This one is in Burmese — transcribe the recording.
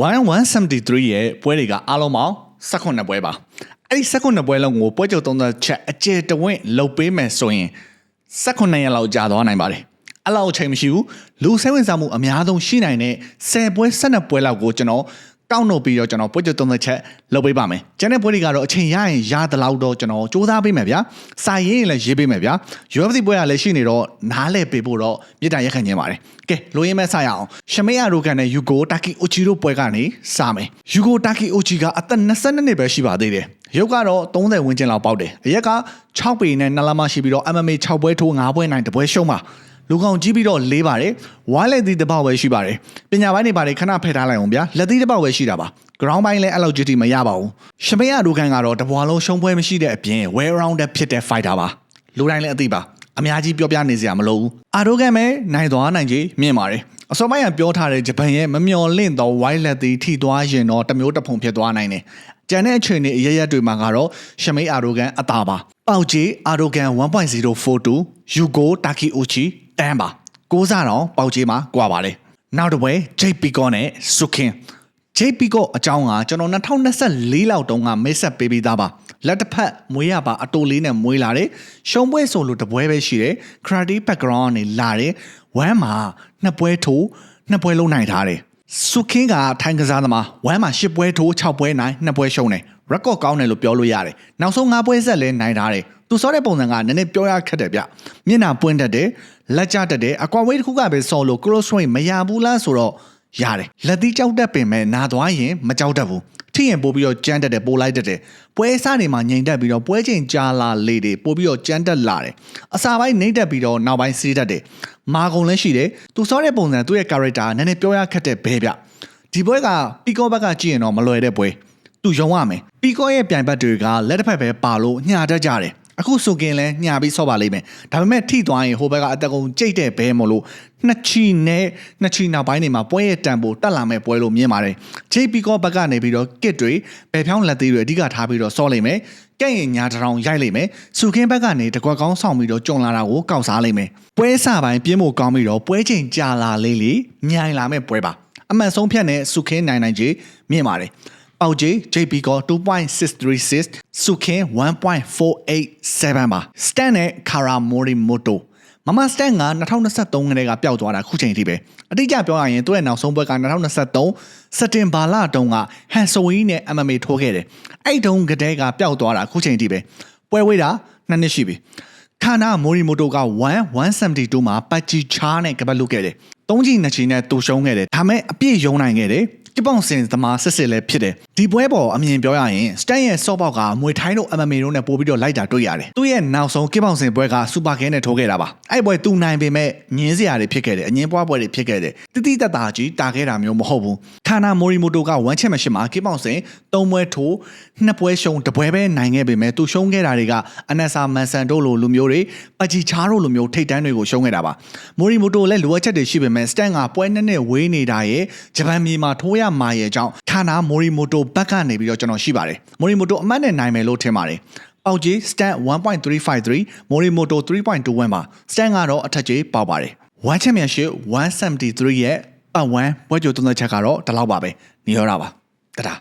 1173ရဲ့ပွဲတွေကအားလုံးပေါင်း18ပွဲပါအဲ့ဒီ18ပွဲလုံးကိုပွဲချုပ်သုံးသက်ချက်အကျယ်တဝင့်လုတ်ပေးမယ်ဆိုရင်18ရက်လောက်ကြာသွားနိုင်ပါတယ်အဲ့လောက်အချိန်မရှိဘူးလူစိတ်ဝင်စားမှုအများဆုံးရှိနိုင်တဲ့10ပွဲ12ပွဲလောက်ကိုကျွန်တော် ကောက်နှုတ်ပြီးတော့ကျွန်တော်ပွဲချုပ်သုံးသက်ချက်လုပ်ပေးပါမယ်။ကျန်တဲ့ပွဲတွေကတော့အချိန်ရရင်ရသလောက်တော့ကျွန်တော်စူးစမ်းပေးမယ်ဗျာ။စာရေးရင်လည်းရေးပေးမယ်ဗျာ။ UFC ပွဲကလည်းရှိနေတော့နားလည်ပေးဖို့တော့မြေတားရက်ခံခြင်းပါတယ်။ကဲလိုရင်းမဲ့စရအောင်။ရှမေယာရိုကန်နဲ့ယူဂိုတာကီအိုချီတို့ပွဲကနေစမယ်။ယူဂိုတာကီအိုချီကအသက်22နှစ်ပဲရှိပါသေးတယ်။ရုပ်ကတော့30ဝန်းကျင်လောက်ပေါက်တယ်။အရက်က6ပေနဲ့2လမရှိပြီးတော့ MMA 6ပွဲထိုး9ပွဲနိုင်တပွဲရှုံးပါ။ လူကောင်ကြီးပြီးတော့လေးပါတယ်ဝါလက်သီးတစ်ပေါက်ပဲရှိပါတယ်ပညာပိုင်းတွေပါတယ်ခဏဖယ်ထားလိုက်အောင်ဗျာလက်သီးတစ်ပေါက်ပဲရှိတာပါ ground ပိုင်းလည်းအဲ့လောက်ကြီးတိမရပါဘူးရှမေယဒိုကန်ကတော့တဘွားလုံးရှုံးပွဲမရှိတဲ့အပြင် well rounded ဖြစ်တဲ့ fighter ပါလူတိုင်းလည်းအသိပါအများကြီးပြောပြနေစရာမလိုဘူးအာဒိုကန်ပဲနိုင်သွားနိုင်ကြီးမြင်ပါတယ်အစောပိုင်းကပြောထားတဲ့ဂျပန်ရဲ့မမျော်လင့်သော white လက်သီးထိသွားရင်တော့တမျိုးတစ်ဖုံဖြစ်သွားနိုင်တယ်ကျန်တဲ့အချိန်တွေအရရက်တွေမှာကတော့ရှမေးအာဒိုကန်အသာပါပေါက်ကြီးအာဒိုကန်1.042ယူဂိုတာကီအိုချီ တန်းပါကိုးစားတော့ပေါက်ကြီးမှာကွာပါလေနောက်တစ်ပွဲဂျိတ်ပီကောနဲ့ဆုခင်ဂျိတ်ပီကောအကြောင်းကကျွန်တော်2024လောက်တုန်းကမိတ်ဆက်ပေးပြီးသားပါလက်တစ်ဖက်မွေးရပါအတူလေးနဲ့မွေးလာတယ်ရှုံးပွဲဆိုလို့တပွဲပဲရှိတယ်ခရာတီ background ကနေလာတယ်ဝမ်းမှာနှစ်ပွဲထိုးနှစ်ပွဲလုံးနိုင်ထားတယ် ဆုခင်းကထိုင်းကစားသမားဝမ်းမှာ10ပွဲထိုး6ပွဲနိုင်2ပွဲရှုံးတယ် record ကောင်းတယ်လို့ပြောလို့ရတယ်နောက်ဆုံး5ပွဲဆက်လဲနိုင်ထားတယ်သူစောတဲ့ပုံစံကနည်းနည်းပြောရခက်တယ်ဗျမျက်နှာပွင့်တတ်တယ်လက်ကျတတ်တယ်အကွာဝေးတစ်ခုကပဲဆော်လို့ cross swing မရဘူးလားဆိုတော့ရတယ်လက်သီးကြောက်တတ်ပင်မဲ့နာသွားရင်မကြောက်တတ်ဘူး ထိရင်ပို့ပြီးတော့ကြမ်းတက်တယ်ပို့လိုက်တတ်တယ်ပွဲစားနေမှာငြိမ်တက်ပြီးတော့ပွဲချိန်ကြာလာလေတွေပို့ပြီးတော့ကြမ်းတက်လာတယ်အစာပိုင်းနှိမ့်တက်ပြီးတော့နောက်ပိုင်းစီးတတ်တယ်မာကုံလည်းရှိတယ်သူစောတဲ့ပုံစံသူ့ရဲ့ character နည်းနည်းပြောရခက်တဲ့ဘဲဗျဒီပွဲကပီကောဘက်ကကြည့်ရင်တော့မလွယ်တဲ့ပွဲသူယုံရမယ်ပီကောရဲ့ပြိုင်ဘက်တွေကလက်တစ်ဖက်ပဲပါလို့ညှာတတ်ကြတယ် အခုဆိုကင်လဲညှာပြီးဆော့ပါလိမ့်မယ်ဒါပေမဲ့ထိသွားရင်ဟိုဘက်ကအတက်ကုန်ကြိတ်တဲ့ဘဲမလို့နှစ်ချီနဲ့နှစ်ချီနောက်ပိုင်းတွေမှာပွဲရဲ့တန်ဖိုတက်လာမဲ့ပွဲလို့မြင်ပါတယ်ဂျေပီကောဘက်ကနေပြီးတော့ကစ်တွေဘယ်ဖြောင်းလက်သေးတွေအဓိကထားပြီးတော့ဆော့လိမ့်မယ်ကဲ့ရင်ညာတရောင်ရိုက်လိမ့်မယ်စုခင်းဘက်ကနေတကွက်ကောင်းဆောင်ပြီးတော့ကြုံလာတာကိုကောက်စားလိမ့်မယ်ပွဲစပိုင်းပြင်းဖို့ကောင်းပြီးတော့ပွဲချိန်ကြာလာလေးလေးမြိုင်လာမဲ့ပွဲပါအမှန်ဆုံးဖြတ်နဲ့စုခင်းနိုင်နိုင်ကြီးမြင်ပါတယ် ပေါက်ကြီး JP က2.636စုခင်း1.487ပါ stand နဲ့ Kara Morimoto မမစတန်က2023ခန်းကပျောက်သွားတာခုချိန်ထိပဲအတိအကျပြောရရင်သူ့ရဲ့နောက်ဆုံးပွဲက2023စက်တင်ဘာလတုန်းကဟန်ဆိုဝီနဲ့ MMA ထိုးခဲ့တယ်အဲ့တုန်းကတည်းကပျောက်သွားတာခုချိန်ထိပဲပွဲဝေးတာနှစ်နှစ်ရှိပြီခါနာမိုရီမိုတိုက1 172မှာပတ်ချီချားနဲ့ကပတ်လုပ်ခဲ့တယ်။သုံးချီနှစ်ချီနဲ့တူရှုံးခဲ့တယ်။ဒါမဲ့အပြည့်ယုံနိုင်ခဲ့တယ်။ ကပောင်စင်သမားစစ်စစ်လည်းဖြစ်တယ်ဒီပွဲပေါ်အမြင်ပြောရရင်စတန်ရဲ့ဆော့ပေါက်ကမွေထိုင်းတို့ MMA တို့နဲ့ပို့ပြီးတော့လိုက်တာတွေ့ရတယ်သူ့ရဲ့နောက်ဆုံးကပောင်စင်ပွဲကစူပါကဲနဲ့ထိုးခဲ့တာပါအဲ့ပွဲသူနိုင်ပေမဲ့ညင်းစရာတွေဖြစ်ခဲ့တယ်အငင်းပွားပွဲတွေဖြစ်ခဲ့တယ်တိတိတတ်တာကြီးတာခဲ့တာမျိုးမဟုတ်ဘူးခါနာမိုရီမိုတိုကဝမ်းချက်မရှိမှာကပောင်စင်သုံးပွဲထိုးနှစ်ပွဲရှုံးတပွဲပဲနိုင်ခဲ့ပေမဲ့သူရှုံးခဲ့တာတွေကအနက်ဆာမန်ဆန်တို့လိုလူမျိုးတွေပဂျီချားတို့လိုမျိုးထိတ်တန်းတွေကိုရှုံးခဲ့တာပါမိုရီမိုတိုလည်းလိုအပ်ချက်တွေရှိပေမဲ့စတန်ကပွဲနှစ်နှစ်ဝေးနေတာရဲ့ဂျပန်မြေမှာထိုးရမှာရဲ့အကြောင်းခါနာမိုရီမိုတိုဘက်ကနေပြီးတော့ကျွန်တော်ရှိပါတယ်မိုရီမိုတိုအမှတ်နဲ့နိုင်မယ်လို့ထင်ပါတယ်ပေါက်ကြီး stand 1.353 Morimoto 3.21ပါ stand ကတော့အထက်ကြီးပေါက်ပါတယ် One Championship 173ရဲ့ပတ်1ပွဲကြိုသုံးသက်ချက်ကတော့ဒီလောက်ပါပဲနေရတာပါတဒါ